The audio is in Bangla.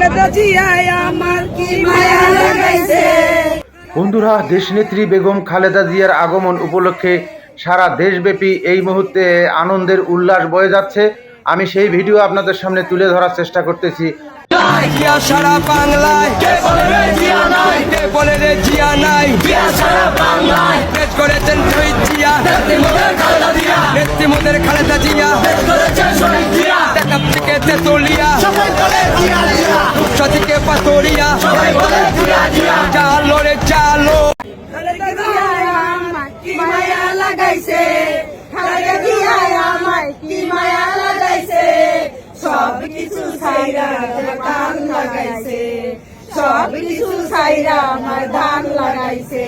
খালেদা জিয়ায় আমার কি মায়া লাগাইছে? বন্ধুরা দেশনেত্রী বেগম খালেদা জিয়ার আগমন উপলক্ষে সারা দেশব্যাপী এই মুহূর্তে আনন্দের উল্লাস বয়ে যাচ্ছে। আমি সেই ভিডিও আপনাদের সামনে তুলে ধরার চেষ্টা করতেছি। জিয়া সারা বাংলায়। করেছেন শহীদ নেত্রী মোদের খালেদা তেতুলিয়া। রূপসা থেকে জিয়া চালো রে চালো মায়া লাগাইছে মায়া লাগাইছে। সব কিছু ছাইরা ধান লাগাইছে। সব কিছু ছাইরা আমার ধান লাগাইছে